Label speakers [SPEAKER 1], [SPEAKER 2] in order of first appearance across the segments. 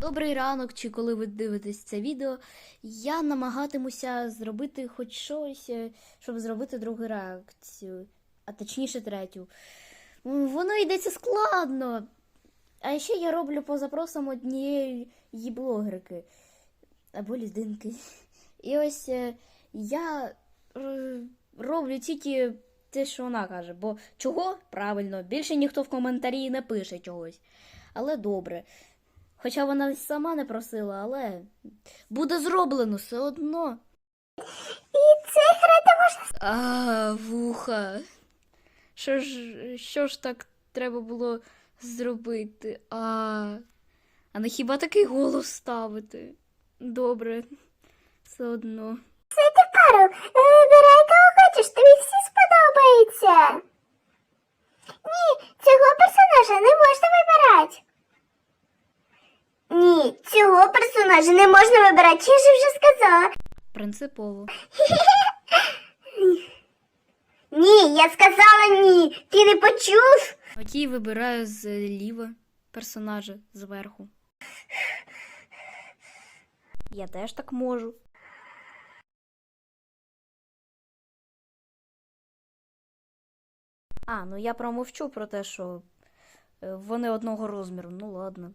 [SPEAKER 1] Добрий ранок, чи коли ви дивитесь це відео, я намагатимуся зробити хоч щось, е, щоб зробити другу реакцію, а точніше третю. Воно йдеться складно. А ще я роблю по запросам однієї блогерки або людинки. І ось е, я е, роблю тільки те, що вона каже. Бо чого? Правильно, більше ніхто в коментарі не пише чогось. Але добре. Хоча вона сама не просила, але буде зроблено все одно. І це грати можна. А, вуха. Що ж, що ж так треба було зробити? А, а не хіба такий голос ставити? Добре, все одно.
[SPEAKER 2] Пару, вибирай кого хочеш, тобі всі сподобається. Ні, цього персонажа не можна вибирати. Ні, цього персонажа не можна вибирати, я ж вже сказала.
[SPEAKER 1] Принципово.
[SPEAKER 2] Ні, я сказала ні. Ти не почув?
[SPEAKER 1] Окей, вибираю зліва персонажа зверху. Я теж так можу. А, ну я промовчу про те, що е, вони одного розміру. Ну ладно.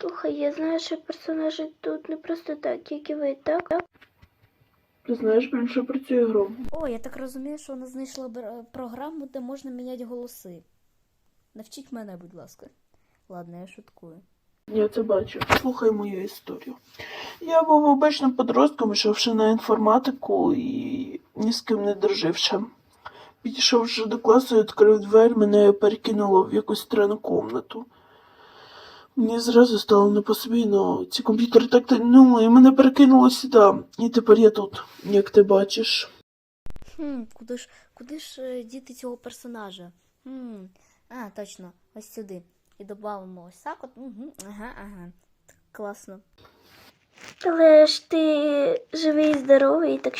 [SPEAKER 2] Слухай, я знаю, що персонажі тут не просто так, тільки ви, так? так?
[SPEAKER 3] Ти знаєш більше про цю ігру?
[SPEAKER 1] О, я так розумію, що вона знайшла програму, де можна міняти голоси. Навчіть мене, будь ласка. Ладно, я шуткую.
[SPEAKER 3] Я це бачу. Слухай мою історію. Я був обичним подростком, йшовши на інформатику і ні з ким не друживши. Підійшовши до класу, і відкрив двері, мене перекинуло в якусь странну комнату. Мені зразу стало не по собі, но ці комп'ютери так тягнули, і мене перекинуло сюди. І тепер я тут, як ти бачиш.
[SPEAKER 1] Хм, куди ж, куди ж е, діти цього персонажа? Хм, а, точно, ось сюди. І додамо ось так от. Угу, ага, ага. Так, класно.
[SPEAKER 2] Але ж ти живий і здоровий, так